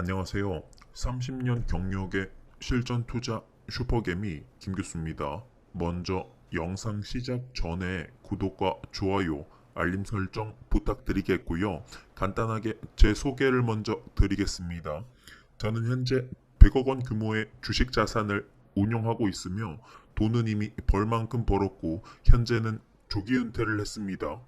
안녕하세요. 30년 경력의 실전 투자 슈퍼개미 김교수입니다. 먼저 영상 시작 전에 구독과 좋아요, 알림 설정 부탁드리겠고요. 간단하게 제 소개를 먼저 드리겠습니다. 저는 현재 100억 원 규모의 주식 자산을 운용하고 있으며 돈은 이미 벌 만큼 벌었고 현재는 조기 은퇴를 했습니다.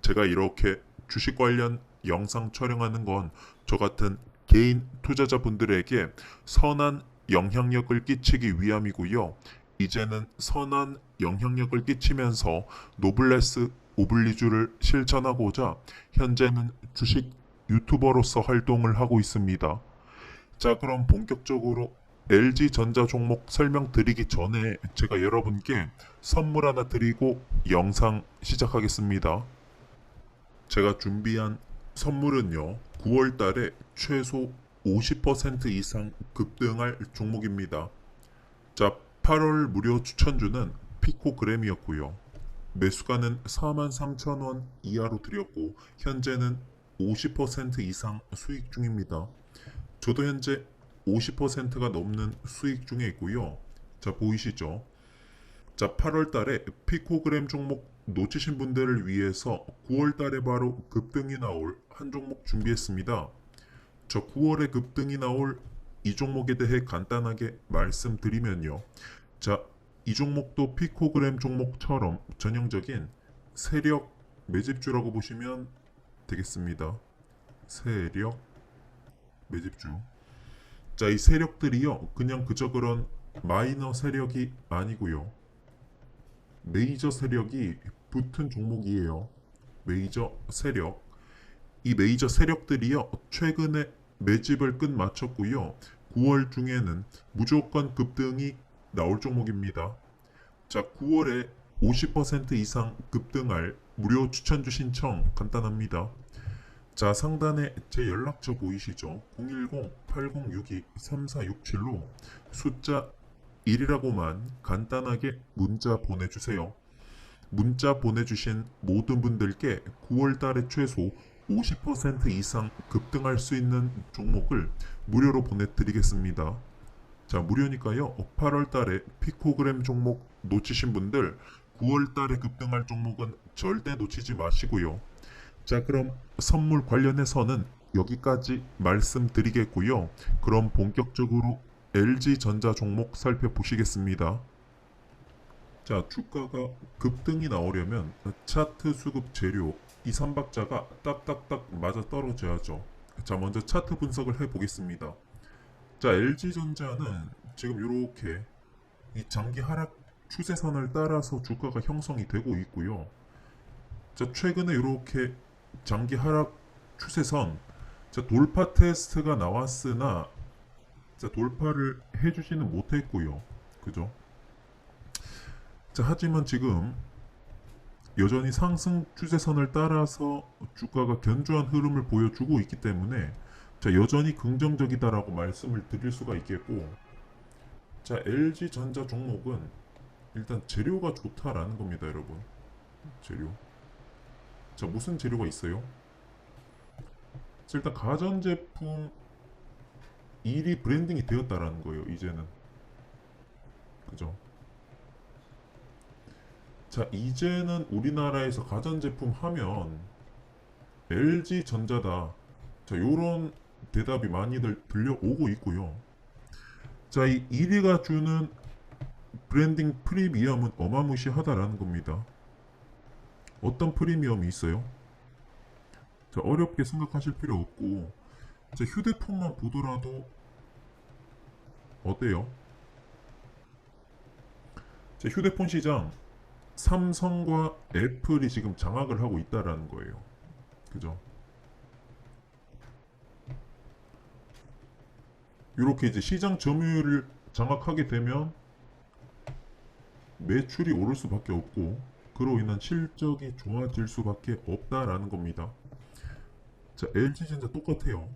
제가 이렇게 주식 관련 영상 촬영하는 건 저 같은 개인 투자자분들에게 선한 영향력을 끼치기 위함이고요. 이제는 선한 영향력을 끼치면서 노블레스 오블리주를 실천하고자 현재는 주식 유튜버로서 활동을 하고 있습니다. 자, 그럼 본격적으로 LG 전자 종목 설명드리기 전에 제가 여러분께 선물 하나 드리고 영상 시작하겠습니다. 제가 준비한 선물은요, 9월 달에 최소 50% 이상 급등할 종목입니다. 자, 8월 무료 추천주는 피코그램이었고요. 매수가는 43,000원 이하로 드렸고, 현재는 50% 이상 수익 중입니다. 저도 현재 50%가 넘는 수익 중에 있고요. 자, 보이시죠? 자, 8월 달에 피코그램 종목 놓치신 분들을 위해서 9월 달에 바로 급등이 나올 한 종목 준비했습니다. 저 9월에 급등이 나올 이 종목에 대해 간단하게 말씀드리면요. 자, 이 종목도 피코그램 종목처럼 전형적인 세력 매집주라고 보시면 되겠습니다. 세력 매집주. 자, 이 세력들이요. 그냥 그저 그런 마이너 세력이 아니고요. 메이저 세력이 붙은 종목이에요. 메이저 세력. 이 메이저 세력들이요. 최근에 매집을 끝 마쳤고요. 9월 중에는 무조건 급등이 나올 종목입니다. 자, 9월에 50% 이상 급등할 무료 추천주 신청 간단합니다. 자, 상단에 제 연락처 보이시죠? 010-8062-3467로 숫자 1이라고만 간단하게 문자 보내주세요. 문자 보내주신 모든 분들께 9월 달에 최소 50% 이상 급등할 수 있는 종목을 무료로 보내드리겠습니다. 자, 무료니까요. 8월 달에 피코그램 종목 놓치신 분들 9월 달에 급등할 종목은 절대 놓치지 마시고요. 자, 그럼 선물 관련해서는 여기까지 말씀드리겠고요. 그럼 본격적으로 LG 전자 종목 살펴보시겠습니다. 자, 주가가 급등이 나오려면 차트 수급 재료 이 3박자가 딱딱딱 맞아 떨어져야죠. 자, 먼저 차트 분석을 해 보겠습니다. 자, LG전자는 지금 이렇게 이 장기 하락 추세선을 따라서 주가가 형성이 되고 있고요. 자, 최근에 이렇게 장기 하락 추세선 자, 돌파 테스트가 나왔으나 자, 돌파를 해주지는 못했고요. 그죠? 자, 하지만 지금 여전히 상승 추세선을 따라서 주가가 견조한 흐름을 보여주고 있기 때문에 자, 여전히 긍정적이다라고 말씀을 드릴 수가 있겠고 자, LG 전자 종목은 일단 재료가 좋다라는 겁니다, 여러분. 재료. 자, 무슨 재료가 있어요? 자, 일단 가전제품 1위 브랜딩이 되었다라는 거예요, 이제는. 그죠? 자, 이제는 우리나라에서 가전제품 하면 LG 전자다. 자, 요런 대답이 많이들 들려오고 있고요. 자, 이 1위가 주는 브랜딩 프리미엄은 어마무시하다라는 겁니다. 어떤 프리미엄이 있어요? 자, 어렵게 생각하실 필요 없고, 자, 휴대폰만 보더라도 어때요? 자, 휴대폰 시장 삼성과 애플이 지금 장악을 하고 있다라는 거예요. 그죠? 이렇게 이제 시장 점유율을 장악하게 되면 매출이 오를 수밖에 없고 그로 인한 실적이 좋아질 수밖에 없다라는 겁니다. 자, LG전자 똑같아요.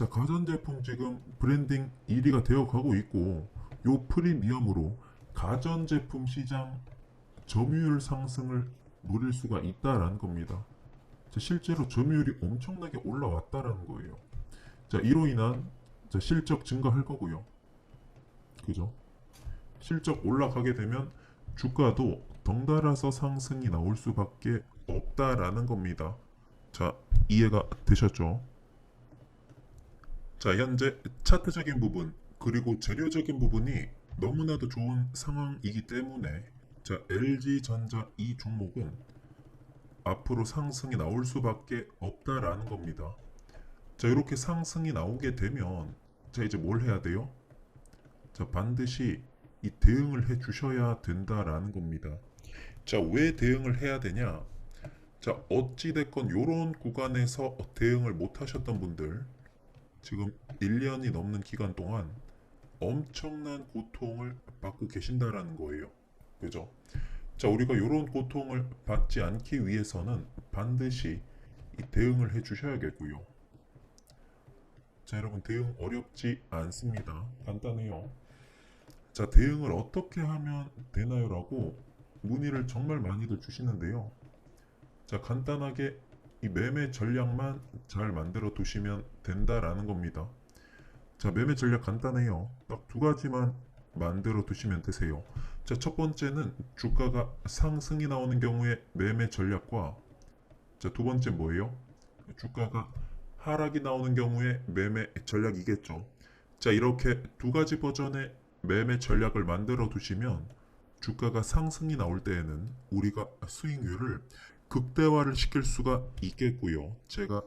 자, 가전 제품 지금 브랜딩 1위가 되어 가고 있고 요 프리미엄으로 가전 제품 시장 점유율 상승을 노릴 수가 있다라는 겁니다. 자, 실제로 점유율이 엄청나게 올라왔다라는 거예요. 자, 이로 인한 자, 실적 증가할 거고요. 그죠? 실적 올라가게 되면 주가도 덩달아서 상승이 나올 수밖에 없다라는 겁니다. 자, 이해가 되셨죠? 자, 현재 차트적인 부분 그리고 재료적인 부분이 너무나도 좋은 상황이기 때문에 자, LG전자 이 종목은 앞으로 상승이 나올 수밖에 없다라는 겁니다. 자, 이렇게 상승이 나오게 되면 자, 이제 뭘 해야 돼요? 자, 반드시 이 대응을 해 주셔야 된다라는 겁니다. 자, 왜 대응을 해야 되냐? 자, 어찌 됐건 요런 구간에서 대응을 못 하셨던 분들 지금 1년이 넘는 기간 동안 엄청난 고통을 받고 계신다라는 거예요. 그죠? 자, 우리가 이런 고통을 받지 않기 위해서는 반드시 이 대응을 해 주셔야겠고요. 자, 여러분 대응 어렵지 않습니다. 간단해요. 자, 대응을 어떻게 하면 되나요라고 문의를 정말 많이들 주시는데요. 자, 간단하게 이 매매 전략만 잘 만들어 두시면 된다라는 겁니다. 자, 매매 전략 간단해요. 딱 두 가지만 만들어 두시면 되세요. 자, 첫 번째는 주가가 상승이 나오는 경우에 매매 전략과 자, 두 번째 뭐예요? 주가가 하락이 나오는 경우에 매매 전략이겠죠. 자, 이렇게 두 가지 버전의 매매 전략을 만들어 두시면 주가가 상승이 나올 때에는 우리가 수익률을 극대화를 시킬 수가 있겠고요. 제가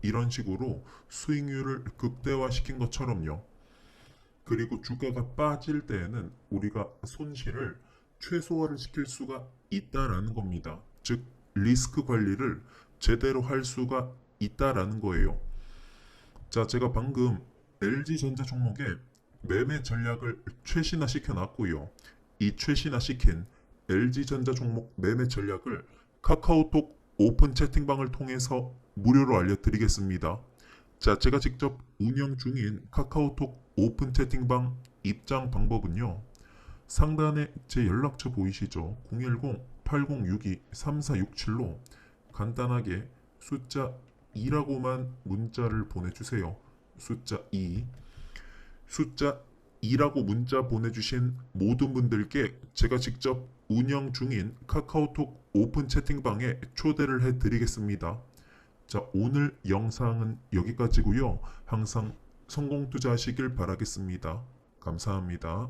이런 식으로 수익률을 극대화 시킨 것처럼요. 그리고 주가가 빠질 때에는 우리가 손실을 최소화를 시킬 수가 있다라는 겁니다. 즉 리스크 관리를 제대로 할 수가 있다라는 거예요. 자, 제가 방금 LG전자 종목에 매매 전략을 최신화 시켜 놨고요. 이 최신화 시킨 LG전자 종목 매매 전략을 카카오톡 오픈 채팅방을 통해서 무료로 알려드리겠습니다. 자, 제가 직접 운영 중인 카카오톡 오픈 채팅방 입장 방법은요. 상단에 제 연락처 보이시죠? 010-8062-3467로 간단하게 숫자 2라고만 문자를 보내주세요. 숫자 2. 숫자 2라고 문자 보내주신 모든 분들께 제가 직접 운영 중인 카카오톡 오픈 채팅방에 초대를 해드리겠습니다. 자, 오늘 영상은 여기까지고요. 항상 성공 투자하시길 바라겠습니다. 감사합니다.